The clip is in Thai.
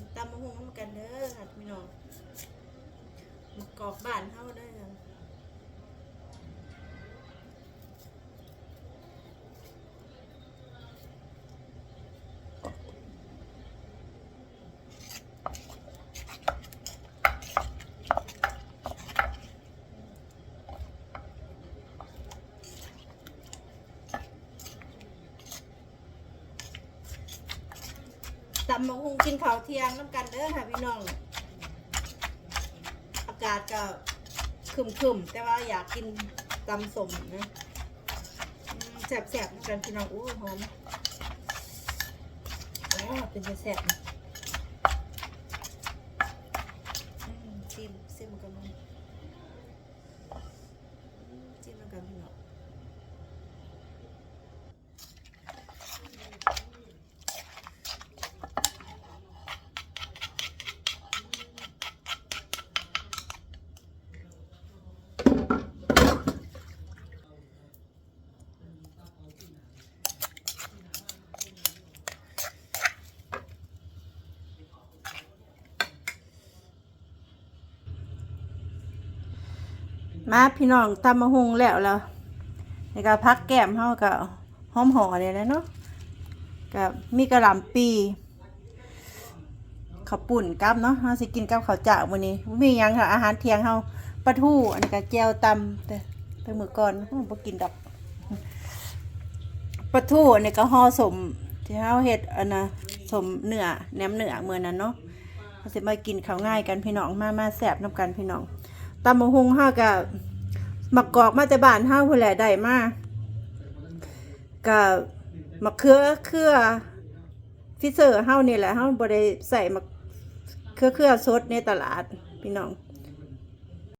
กินตำมะฮุงน้ำกันเด้อค่ะพี่น้องมะกอกบ้านเฮาเด้อ ตำมะฮุงกินข้าวเที่ยงน้ำกันเด้อค่ะพี่น้อง อากาศก็ครึมๆแต่ว่าอยากกินตำสมนะแสบๆน้ำกันพี่น้องอู้หอมอ๋อเป็นแสบะอืมจิ้มจิ้มกันเลยจิ้มแล้วกันพี่น้อง มาพี่น้องตำมะฮุงแล้วแล้วแล้วก็พักแก้มเฮาก็หอมห่อเนี่ยแหละเนาะกับมีกระหล่ำปีข้าวปุ่นกับเนาะเฮาสิกินกับข้าวเจ้ามื้อนี้บ่มียังค่ะอาหารเที่ยงเฮาปลาทูอันนี้ก็แจวตำแต่แต่มือก่อนเฮาบ่กินดอกปลาทูอันนี้ก็ห่อสมที่เฮาเฮ็ดอันน่ะสมเนื้อแหนมเนื้อมื้อนั้นเนาะเฮาสิมากินข้าวง่ายกันพี่น้องมามาแซ่บนํกันพี่น้อง ตำมะฮงเฮากับมักกอกมาแต่บ้านเฮาพุ่นแหละได้มากับมะเขือเครือฟิเซอร์เฮานี่แหละเฮาบ่ได้ใส่มะเขือเครือสดในตลาดพี่น้อง